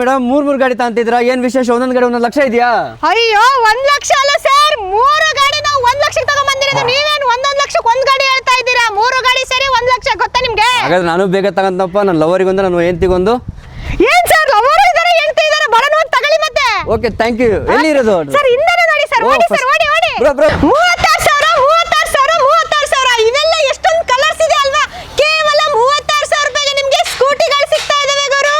Madam ಮೂರ್ ಮೂರ್ ಗಾಡಿ ತಗೊಂತಿದ್ರ ಏನ್ ವಿಶೇಷ? ಒಂದೊಂದ್ ಗಾಡಿ ಒಂದೊಂದ್ ಲಕ್ಷ ಇದೆಯಾ? ಅಯ್ಯೋ ಒಂದ್ ಲಕ್ಷ ಅಲ್ಲ ಸರ್. ಮೂರು ಗಾಡಿ ನಾವು ಒಂದ್ ಲಕ್ಷಕ್ಕೆ ತಗೊಂಡ್ಬಂದಿರೋದು ನೀವೇನು ಒಂದೊಂದ್ ಲಕ್ಷಕ್ಕೆ ಒಂದ್ ಗಾಡಿ ಹೇಳ್ತಾ ಇದ್ದೀರಾ? ಮೂರು ಗಾಡಿ ಸರಿ ಒಂದ್ ಲಕ್ಷ ಗೊತ್ತಾ ನಿಮ್ಗೆ? ಹಾಗಾದ್ರೆ ನಾನು ಬೇಗ ತಗಂತಪ್ಪ. ನನ್ನ ಲವರಿಗೊಂದು ನನ್ನ ಹೆಂಡತಿಗೊಂದು. ಏನ್ ಸರ್ ಲವರ್ ಇದಾರೆ ಹೆಂಡತಿ ಇದಾರೆ ಬರೋಣ ಒಂದ್ ತಗೊಳ್ಳಿ ಮತ್ತೆ. ಓಕೆ ಥ್ಯಾಂಕ್ ಯು ಎಲ್ಲಿ ಇರೋದು ಸರ್ ಇಂದಾನೆ ನೋಡಿ ಸರ್. ಓಡಿ ಸರ್ ಓಡಿ ಓಡಿ. ಬ್ರೋ, ಬ್ರೋ ಸಾವಿರ ಮೂವತ್ತಾರು ಸಾವಿರ ಮೂವತ್ತಾರು ಸಾವಿರ ಇವೆಲ್ಲ ಎಷ್ಟೊಂದು ಕಲರ್ಸ್ ಇದೆ ಅಲ್ವಾ ಕೇವಲ ಮೂವತ್ತಾರು ಸಾವಿರ ರೂಪಾಯಿಗೆ ನಿಮ್ಗೆ ಸ್ಕೂಟಿಗಳು ಸಿಗ್ತಾ ಇದಾವೆ ಗುರು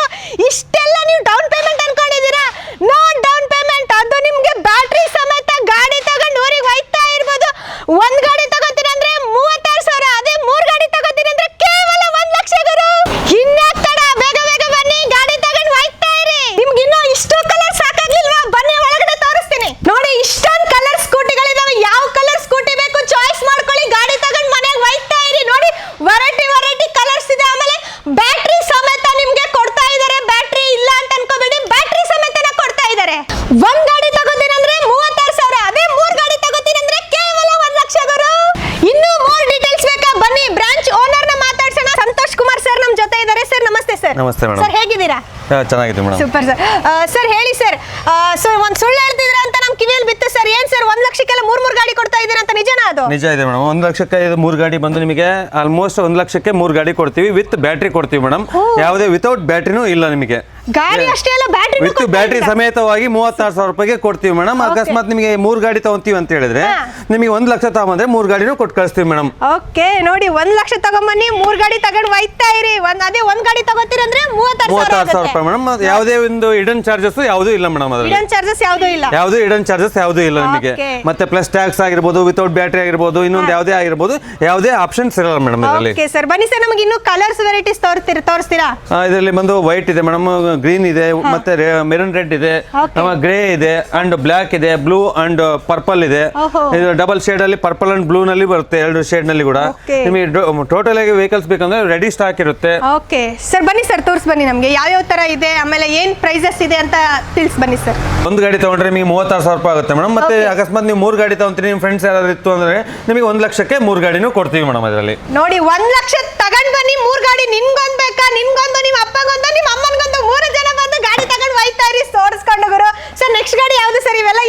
ಇಷ್ಟೆಲ್ಲ ನೀವು ಡೌನ್ ಪೇಮೆಂಟ್ ಅನ್ಕೊಂಡಿದ್ದೀರಾ ನೋ ಡೌನ್ ಪೇಮೆಂಟ್ ಅದು ನಿಮ್ಗೆ ಬ್ಯಾಟ್ರಿ ಸಮೇತ ಗಾಡಿ ತಗೊಂಡು ಊರಿಗೆ ಹೋಯ್ತಾ ಇರ್ಬೋದು ಒಂದ್ ಗಾಡಿ ತಗೋತೀನಿ ಅಂದ್ರೆ ಮೂವತ್ತಾರು ಸಾವಿರ ಅದೇ ಮೂರ್ ಗಾಡಿ ತಗೋತೀನಿ ಅಂದ್ರೆ ಕೇವಲ ಒಂದ್ ಲಕ್ಷ ಗುರು ಇನ್ಯಾಕ್ ತಡ ಬೇಗ ಬೇಗ ಬನ್ನಿ ಗಾಡಿ ತಗೊಂಡು ಹೋಯ್ತಾ ಇರಿ ನಿಮ್ಗೆ ಇನ್ನೂ ಇಷ್ಟು ಕಲರ್ ಸಾಕಾಗ್ಲಿಲ್ವಾ ಬನ್ನಿ ಒಳಗಡೆ ತೋರಿಸ್ತೀನಿ ನೋಡಿ ಇಷ್ಟೊಂದು ಕಲರ್ ಸ್ಕೂಟಿಗಳಿದಾವೆ ಯಾವ ಕಲರ್ ಸ್ಕೂಟಿ ಬೇಕು ಚಾಯ್ಸ್ ಮಾಡ್ಕೊಳ್ಳಿ ಗಾಡಿ ತಗೊಂಡು ಮನೆಗೆ ಒಯ್ತಾ ಇರಿ ನೋಡಿ ವೆರೈಟಿ ವೆರೈಟಿ ಕಲರ್ಸ್ ಇದೆ ಆಮೇಲೆ ಬ್ಯಾಟ್ರಿ ಸಮೇತ ನಿಮ್ಗೆ ಕೊಡ್ತಾ ಇದ್ದಾರೆ ಬ್ಯಾಟ್ರಿ ಇಲ್ಲ ಅಂತ ಅನ್ಕೋಬೇಡಿ ಬ್ಯಾಟ್ರಿ ಸಮೇತನ ಕೊಡ್ತಾ ಇದ್ದಾರೆ ಒಂದ್ ಗಾಡಿ ತಗೋತೀನಿ ಅಂದ್ರೆ ಮೂವತ್ತಾರು ಸಾವಿರ ಅದೇ ಮೂರ್ ಗಾಡಿ ತಗೋತೀನಿ ಅಂದ್ರೆ ಕೇವಲ ಒಂದ್ ಲಕ್ಷ ಗುರು ಇನ್ನೂ ಮೋರ್ ಡೀಟೇಲ್ಸ್ ಬೇಕಾ ಬನ್ನಿ ಬ್ರಾಂಚ್ ಓನರ್ನ ಮಾತಾಡ್ಸೋಣ ಸಂತೋಷ್ ಕುಮಾರ್ ಸರ್ ನಮ್ ಜೊತೆ ಇದ್ದಾರೆ ಸರ್ ನಮಸ್ತೆ ಮೇಡಮ್. ಸರ್ ಹೇಗಿದ್ದೀರಾ? ಹಾ, ಚೆನ್ನಾಗಿದೆ ಮೇಡಮ್. Super sir. ಸರ್ ಹೇಳಿ ಸರ್. ಸೊ ಒಂದ್ ಸುಳ್ಳು ಹೇಳ್ತಿದ್ರ ಅಂತ ನಮ್ ಕಿವಿಯಲ್ಲಿ ಬಿತ್ತು ಸರ್. ಏನ್ ಸರ್ ಒಂದ್ ಲಕ್ಷಕ್ಕೆಲ್ಲ ಮೂರ್ ಮೂರ್ ಗಾಡಿ ಕೊಡ್ತಾ ಇದ್ದೀರಾ ಅಂತ ನಿಜನಾ ಅದು? ನಿಜ ಇದೆ ಮೇಡಮ್. ಒಂದು ಲಕ್ಷಕ್ಕೆ ಇದು ಮೂರು ಗಾಡಿ ಬಂದು ನಿಮಗೆ ಆಲ್ಮೋಸ್ಟ್ ಒಂದು ಲಕ್ಷಕ್ಕೆ ಮೂರು ಗಾಡಿ ಕೊಡ್ತೀವಿ. ವಿತ್ ಬ್ಯಾಟ್ರಿ ಕೊಡ್ತೀವಿ ಮೇಡಮ್. ಯಾವುದೇ ವಿತೌಟ್ ಬ್ಯಾಟ್ರಿನೂ ಇಲ್ಲ ನಿಮಗೆ. ಗಾಡಿ ಅಷ್ಟೇ ಅಲ್ಲ ಬ್ಯಾಟ್ರಿ ವಿತ್ ಬ್ಯಾಟ್ರಿ ಸಮೇತವಾಗಿ ಮೂವತ್ತಾರು ಸಾವಿರ ರೂಪಾಯಿಗೆ ಕೊಡ್ತೀವಿ ಮೇಡಮ್ ಅಕಸ್ಮಾತ್ ನಿಮಗೆ ಮೂರು ಗಾಡಿ ತಗೊಂತೀವಿ ಅಂತ ಹೇಳಿದ್ರೆ. ನಿಮಗೆ ಒಂದು ಲಕ್ಷ ತಗೊಂಬಂದ್ರೆ ಮೂರು ಗಾಡಿನೂ ಕೊಟ್ಟು ಕಳಿಸ್ತೀವಿ ಮೇಡಮ್ ಓಕೆ ನೋಡಿ ಒಂದ್ ಲಕ್ಷ ತಗೊಂಬನ್ನಿ ಮೂರ್ ಗಾಡಿ ತಗೊಂಡ್ ಒಯ್ತಾ ಇರಿ. ಒಂದ್ ಅದೇ ಒಂದ್ ಗಾಡಿ ತಗೋತೀರಂದ್ರೆ ಅಂದ್ರೆ ಮೂವತ್ತಾರು ಸಾವಿರ ರೂಪಾಯಿ ಮೇಡಮ್ ಯಾವುದೇ ಒಂದು ಇಡನ್ ಚಾರ್ಜಸ್ ಯಾವುದೂ ಇಲ್ಲ ಮೇಡಮ್ ಅದರಲ್ಲಿ. ಚಾರ್ಜಸ್ ಯಾವುದೂ ಇಲ್ಲ. ಯಾವುದೂ ಇಡನ್ ಚಾರ್ಜಸ್ ಯಾವುದೂ ಇಲ್ಲ ನಿಮಗೆ. Okay. ಮತ್ತೆ ಪ್ಲಸ್ ಟ್ಯಾಕ್ಸ್ ಆಗಿರ್ಬೋದು ವಿತೌಟ್ ಬ್ಯಾಟ್ರಿ ಆಗಿರ್ಬೋದು ಇನ್ನೊಂದು ಯಾವುದೇ ಆಗಿರ್ಬೋದು ಯಾವುದೇ ಆಪ್ಷನ್ಸ್ ಇರಲ್ಲ ಮೇಡಮ್ ಇದರಲ್ಲಿ. ಓಕೆ ಸರ್ ಬನ್ನಿ ಸರ್ ನಮಗೆ ಇನ್ನೂ ಕಲರ್ಸ್ ವೆರೈಟೀಸ್ ತೋರಿಸ್ತೀರಾ? ತೋರಿಸ್ತೀರಾ ಇದರಲ್ಲಿ ಬಂದು ವೈಟ್ ಇದೆ ಮೇಡಮ್ ಗ್ರೀನ್ ಇದೆ ಮತ್ತೆ ಮೆರೂನ್ ರೆಡ್ ಇದೆ. ಗ್ರೇ ಇದೆ ಅಂಡ್ ಬ್ಲಾಕ್ ಇದೆ ಬ್ಲೂ ಅಂಡ್ ಪರ್ಪಲ್ ಇದೆ. ಇದು ಡಬಲ್ ಶೇಡ್ ಅಲ್ಲಿ ಪರ್ಪಲ್ ಅಂಡ್ ಬ್ಲೂ ನಲ್ಲಿ ಬರುತ್ತೆ ಎರಡು ಶೇಡ್ನಲ್ಲಿ ಕೂಡ. ನಿಮಗೆ ಟೋಟಲ್ ಆಗಿ ವೆಹಿಕಲ್ಸ್ ಬೇಕಂದ್ರೆ ರೆಡಿ ಸ್ಟಾಕ್ ಇರುತ್ತೆ. ಓಕೆ ಸರ್ ಬನ್ನಿ ಸರ್ ತೋರಿಸ್ ಬನ್ನಿ ನಮಗೆ. ಯಾವ್ಯಾವ ತರ ಇದೆ ಆಮೇಲೆ ಏನ್ ಪ್ರೈಸಸ್ ಇದೆ ಅಂತ ತಿಳಿಸ್ ಬನ್ನಿ ಸರ್ ಒಂದು ಗಾಡಿ ತಗೊಂಡ್ರೆ ನಿಮಗೆ ಮೂವತ್ತಾರು ಸಾವಿರ ರೂಪಾಯಿ ಆಗುತ್ತೆ ಮೇಡಮ್. ಮತ್ತೆ. ಅಕಸ್ಮಾತ್ ನೀವು ಮೂರು ಗಾಡಿ ತಗೊಂತೀರಿ ನಿಮ್ಮ ಫ್ರೆಂಡ್ಸ್ ಯಾರಾದ್ರು ಇತ್ತು ಅಂದ್ರೆ ನಿಮಗೆ ಒಂದ್ ಲಕ್ಷಕ್ಕೆ ಮೂರು ಗಾಡಿನೂ ಕೊಡ್ತೀವಿ ಮೇಡಮ್ ಅದರಲ್ಲಿ. ನೋಡಿ ಒಂದ್ ಲಕ್ಷ ತಗೊಂಡ್ ಬನ್ನಿ ಮೂರ್ ಗಾಡಿ ನಿನ್ಗೊಂದ್ ಬೇಕಾ? ನಿನ್ಗೊಂದು ನಿಮ್ಮ ಅಪ್ಪಗೊಂದು ನಿಮ್ಮ ಅಮ್ಮನ್ಗೊಂದು ಮೂರು ಜನ ಬಂದು ಗಾಡಿ ತಗೊಂಡ್ ಒಯ್ತಾ ಇರಿ ತೋರಿಸ್ಕೊಂಡು ಗುರು ಸರ್ ನೆಕ್ಸ್ಟ್ ಗಾಡಿ ಯಾವ್ದು ಸರ್ ಇವೆಲ್ಲ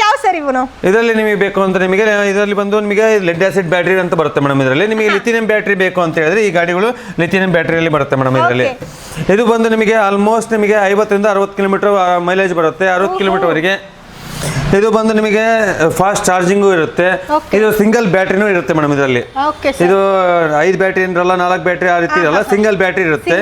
ಇದರಲ್ಲಿ ನಿಮಗೆ ಬೇಕು ಅಂತ ನಿಮಗೆ ಇದರಲ್ಲಿ ಬಂದು ನಿಮಗೆ ಲೆಡ್ ಆಸಿಡ್ ಬ್ಯಾಟ್ರಿ ಅಂತ ಬರುತ್ತೆ ಮೇಡಮ್ ಇದರಲ್ಲಿ. ನಿಮಗೆ ಲಿಥಿನಿಯಂ ಬ್ಯಾಟ್ರಿ ಬೇಕು ಅಂತ ಹೇಳಿದ್ರೆ ಈ ಗಾಡಿಗಳು ಲಿಥಿನಿಯಂ ಬ್ಯಾಟ್ರಿಯಲ್ಲಿ ಬರುತ್ತೆ ಮೇಡಮ್ ಇದರಲ್ಲಿ. ಇದು ಬಂದು ನಿಮಗೆ ಆಲ್ಮೋಸ್ಟ್ ನಿಮಗೆ ಐವತ್ತರಿಂದ ಅರವತ್ತು ಕಿಲೋಮೀಟರ್ ಮೈಲೇಜ್ ಬರುತ್ತೆ. ಅರವತ್ತು ಕಿಲೋಮೀಟರ್ ವರೆಗೆ. ಇದು ಬಂದು ನಿಮಗೆ ಫಾಸ್ಟ್ ಚಾರ್ಜಿಂಗು ಇರುತ್ತೆ. ಇದು ಸಿಂಗಲ್ ಬ್ಯಾಟ್ರಿನೂ ಇರುತ್ತೆ ಮೇಡಮ್ ಇದರಲ್ಲಿ. ಇದು ಐದು ಬ್ಯಾಟ್ರಿ ಇರಲ್ಲ ನಾಲ್ಕು ಬ್ಯಾಟ್ರಿ ಆ ರೀತಿ ಇರಲ್ಲ ಸಿಂಗಲ್ ಬ್ಯಾಟ್ರಿ ಇರುತ್ತೆ.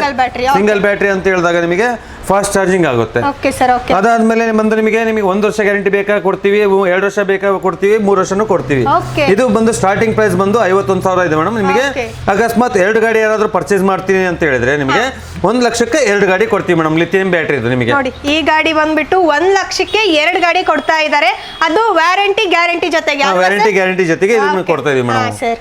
ಸಿಂಗಲ್ ಬ್ಯಾಟ್ರಿ ಅಂತ ಹೇಳಿದಾಗ ನಿಮಗೆ ಫಾಸ್ಟ್ ಚಾರ್ಜಿಂಗ್ ಆಗುತ್ತೆ. ಓಕೆ ಸರ್ ಓಕೆ ಅದಾದ್ಮೇಲೆ ಬಂದು ನಿಮಗೆ ನಿಮಗೆ ಒಂದು ವರ್ಷ ಗ್ಯಾರಂಟಿ ಬೇಕಾ ಕೊಡ್ತೀವಿ ಎರಡು ವರ್ಷ ಬೇಕಾ ಕೊಡ್ತೀವಿ ಮೂರು ವರ್ಷನೂ ಕೊಡ್ತೀವಿ. Okay. ಇದು ಬಂದು ಸ್ಟಾರ್ಟಿಂಗ್ ಪ್ರೈಸ್ ಬಂದು ಐವತ್ತೊಂದು ಸಾವಿರ ಇದೆ ಮೇಡಮ್. ನಿಮಗೆ Okay. ಅಕಸ್ಮಾತ್ ಎರಡು ಗಾಡಿ ಯಾರಾದ್ರೂ ಪರ್ಚೇಸ್ ಮಾಡ್ತೀನಿ ಅಂತ ಹೇಳಿದ್ರೆ ನಿಮಗೆ ಒಂದು ಲಕ್ಷಕ್ಕೆ ಎರಡು ಗಾಡಿ ಕೊಡ್ತೀವಿ ಮೇಡಮ್. ಲಿಥಿಯಂ ಬ್ಯಾಟ್ರಿ ಇದು ನಿಮಗೆ. ನೋಡಿ ಈ ಗಾಡಿ ಬಂದ್ಬಿಟ್ಟು ಒಂದ್ ಲಕ್ಷಕ್ಕೆ ಎರಡು ಗಾಡಿ ಕೊಡ್ತಾ ಇದ್ದಾರೆ ಅದು ವ್ಯಾರಂಟಿ ಗ್ಯಾರಂಟಿ ಜೊತೆಗೆ ವ್ಯಾರಂಟಿ ಗ್ಯಾರಂಟಿ ಜೊತೆಗೆ ಇದನ್ನು. ಕೊಡ್ತಾ ಇದೀವಿ madam. Sir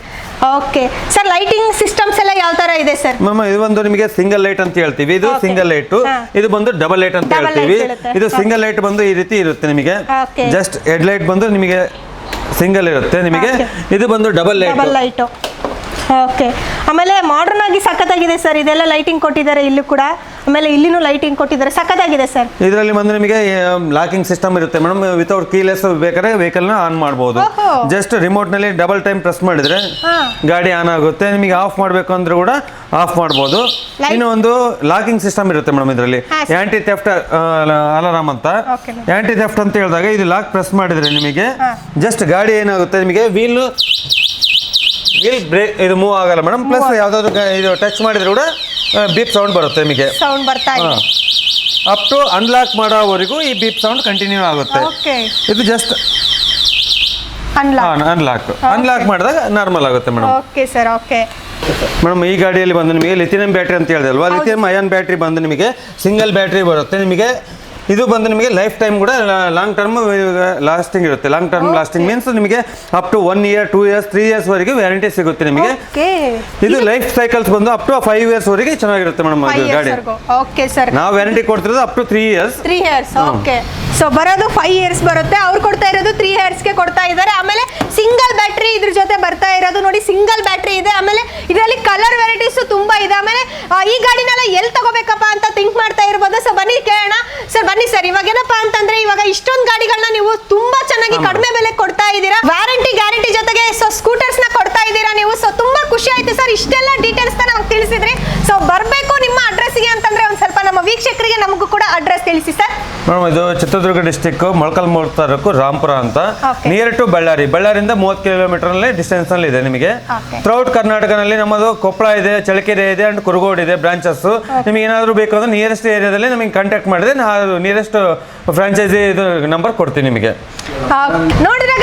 okay. Sir lighting systems ಎಲ್ಲ ಯಾವ ತರ ಇದೆ ಸರ್? ಮ್ಯಾಮ್ ಇದು ಒಂದು ನಿಮಗೆ ಸಿಂಗಲ್ ಲೈಟ್ ಅಂತ ಹೇಳ್ತೀವಿ. ಇದು ಸಿಂಗಲ್ ಲೈಟ್ ಇದು ಬಂದು ಡಬಲ್ ಲೈಟ್ ಅಂತ ಹೇಳ್ತೀವಿ. ಇದು ಸಿಂಗಲ್ ಲೈಟ್ ಬಂದು ಈ ರೀತಿ ಇರುತ್ತೆ ನಿಮಗೆ. ಜಸ್ಟ್ ಹೆಡ್ ಲೈಟ್ ಬಂದು ನಿಮಗೆ ಸಿಂಗಲ್ ಇರುತ್ತೆ ನಿಮಗೆ. ಇದು ಬಂದು double double light light okay. ಆಮೇಲೆ ಮಾಡರ್ನ್ ಆಗಿ ಸಖತ್ತಾಗಿದೆ ಸರ್. ಇದೆಲ್ಲ ಲೈಟಿಂಗ್ ಕೊಟ್ಟಿದ್ದಾರೆ ಇಲ್ಲೂ ಕೂಡ. ಆಮೇಲೆ ಇಲ್ಲಿನೂ ಲೈಟಿಂಗ್ ಕೊಟ್ಟಿದ್ದಾರೆ. ಸಖತ್ತಾಗಿದೆ ಸರ್. ಇದರಲ್ಲಿ ಬಂದು ನಿಮಗೆ ಲಾಕಿಂಗ್ ಸಿಸ್ಟಮ್ ಇರುತ್ತೆ. ಮೇಡಮ್ ವಿತೌಟ್ ಕೀಲೆಸ್ ಬೇಕಾದ್ರೆ ವೆಹಿಕಲ್ನ ಆನ್ ಮಾಡಬಹುದು. ಜಸ್ಟ್ ರಿಮೋಟ್ನಲ್ಲಿ ಡಬಲ್ ಟೈಮ್ ಪ್ರೆಸ್ ಮಾಡಿದ್ರೆ ಗಾಡಿ ಆನ್ ಆಗುತ್ತೆ. ನಿಮಗೆ ಆಫ್ ಮಾಡಬೇಕು ಅಂದ್ರೆ ಕೂಡ ಆಫ್ ಮಾಡಬಹುದು ಇನ್ನೊಂದು ಇನ್ನು ಒಂದು ಲಾಕಿಂಗ್ ಸಿಸ್ಟಮ್ ಇರುತ್ತೆ ಮೇಡಮ್ ಇದರಲ್ಲಿ. ಆಂಟಿ ಥೆಫ್ಟ್ ಅಲಾರಾಮ್ ಅಂತ. ಆಂಟಿ ಥೆಫ್ಟ್ ಅಂತ ಹೇಳಿದಾಗ ಇದು ಲಾಕ್ ಪ್ರೆಸ್ ಮಾಡಿದ್ರೆ ನಿಮಗೆ. ಜಸ್ಟ್ ಗಾಡಿ ಏನಾಗುತ್ತೆ ನಿಮಗೆ ವೀಲ್ ವೀಲ್ ಬ್ರೇಕ್ ಇದು ಮೂವ್ ಆಗಲ್ಲ ಮೇಡಮ್. ಪ್ಲಸ್ ಯಾವ್ದಾದ್ರು ಇದು ಟಚ್ ಮಾಡಿದ್ರೆ ಕೂಡ ಬೀಪ್ ಸೌಂಡ್ ಬರುತ್ತೆ ನಿಮಗೆ. ಸೌಂಡ್ ಬರ್ತಾ ಇದೆ. ಅಪ್ ಟು ಅನ್ಲಾಕ್ ಮಾಡೋವರೆಗೂ ಈ ಬೀಪ್ ಸೌಂಡ್ ಕಂಟಿನ್ಯೂ ಆಗುತ್ತೆ. ಓಕೆ ಇದು ಜಸ್ಟ್ ಅನ್ಲಾಕ್ ಅನ್ಲಾಕ್ ಅನ್ಲಾಕ್ ಮಾಡಿದಾಗ ನಾರ್ಮಲ್ ಆಗುತ್ತೆ madam okay sir okay madam ಈ ಗಾಡಿಯಲ್ಲಿ ಬಂದು ನಿಮಗೆ ಲಿಥಿಯಂ ಬ್ಯಾಟ್ರಿ ಅಂತ ಹೇಳಿದೆ ಅಲ್ವಾ? ಲಿಥಿಯಂ ಅಯಾನ್ ಬ್ಯಾಟ್ರಿ ಬಂದು ನಿಮಗೆ ಸಿಂಗಲ್ ಬ್ಯಾಟ್ರಿ ಬರುತ್ತೆ. ನಿಮಗೆ ಇದು ಬಂದು ನಿಮಗೆ ಲೈಫ್ ಟೈಮ್ ಕೂಡ ಲಾಂಗ್ ಟರ್ಮ್ ಲಾಸ್ಟಿಂಗ್ ಇರುತ್ತೆ. ಲಾಂಗ್ ಟರ್ಮ್ ಲಾಸ್ಟಿಂಗ್ ಮೀನ್ಸ್ ನಿಮಗೆ up to one year two years three years ವರೆಗೆ ವ್ಯಾರಂಟಿ ಸಿಗುತ್ತೆ ನಿಮಗೆ. ಇದು ಲೈಫ್ ಸೈಕಲ್ಸ್ ಬಂದು ಅಪ್ ಟು ಫೈವ್ ಇಯರ್ಸ್ ವರೆಗೆ ಚೆನ್ನಾಗಿರುತ್ತೆ ಮೇಡಮ್ ಅದು ಗಾಡಿ. ಓಕೆ ಸರ್ ನಾವು warranty ಕೊಡ್ತಿರೋದು up to three years three years okay so ಬರೋದು ಫೈವ್ ಇಯರ್ಸ್ ಬರುತ್ತೆ. ಅವ್ರು ಕೊಡ್ತಾ ಇರೋದು ತ್ರೀ ಇಯರ್ಸ್ಗೆ ಕೊಡ್ತಾ ಇದ್ದಾರೆ. ಆಮೇಲೆ ಸಿಂಗಲ್ ಬ್ಯಾಟ್ರಿ ಇದ್ರ ಜೊತೆ ಬರ್ತಾ ಇರೋದು. ನೋಡಿ ಸಿಂಗಲ್ ಮೇಲೆ ಕೊಡ್ತಾ ಇದ್ದೀರಾ? ವಾರಂಟಿ ಗ್ಯಾರಂಟಿ ಜೊತೆಗೆ ಸೊ ಸ್ಕೂಟರ್ಸ್ನ ಕೊಡ್ತಾ ಇದ್ದೀರಾ ನೀವು? ಸೊ ತುಂಬಾ ಖುಷಿ ಆಯ್ತು ಸರ್ ಇಷ್ಟೆಲ್ಲ ಡೀಟೇಲ್ಸ್ನ ನಮ್ಗೆ ತಿಳಿಸಿದ್ರಿ. ಸೊ ಬರಬೇಕು ನಿಮ್ಮ ಅಡ್ರೆಸ್ಗೆ ಅಂತಂದ್ರೆ ಒಂದು ಸ್ವಲ್ಪ ನಮ್ಮ ವೀಕ್ಷಕರಿಗೆ ನಮಗೂ ಕೂಡ ಅಡ್ರೆಸ್ ತಿಳಿಸಿ ಸರ್ ಮೇಡಮ್ ಇದು ಚಿತ್ರದುರ್ಗ ಡಿಸ್ಟಿಕ್ ಮೊಳಕಲ್ಮೂರು ತಾಲೂಕು ರಾಂಪುರ ಅಂತ. ನಿಯರ್ ಟು ಬಳ್ಳಾರಿ ಬಳ್ಳಾರಿಯಿಂದ ಮೂವತ್ತು ಕಿಲೋಮೀಟರ್ನಲ್ಲಿ ಡಿಸ್ಟೆನ್ಸ್ನಲ್ಲಿ ಇದೆ ನಿಮಗೆ. ಥ್ರೌಟ್ ಕರ್ನಾಟಕದಲ್ಲಿ ನಮ್ಮದು ಕೊಪ್ಪಳ ಇದೆ ಚಳಕೆರೆ ಇದೆ ಅಂಡ್ ಕುರುಗೋಡು ಇದೆ ಬ್ರಾಂಚಸ್ ನಿಮಗೆ ಏನಾದರೂ ಬೇಕು ಅಂದ್ರೆ ನಿಯರೆಸ್ಟ್ ಏರಿಯಾದಲ್ಲಿ ನಮಗೆ ಕಾಂಟ್ಯಾಕ್ಟ್ ಮಾಡಿದ್ರೆ ನಾನು ನಿಯರೆಸ್ಟ್ ಫ್ರಾಂಚೈಸಿ ಇದು ನಂಬರ್ ಕೊಡ್ತೀನಿ ನಿಮಗೆ. ನೋಡಿದ್ರ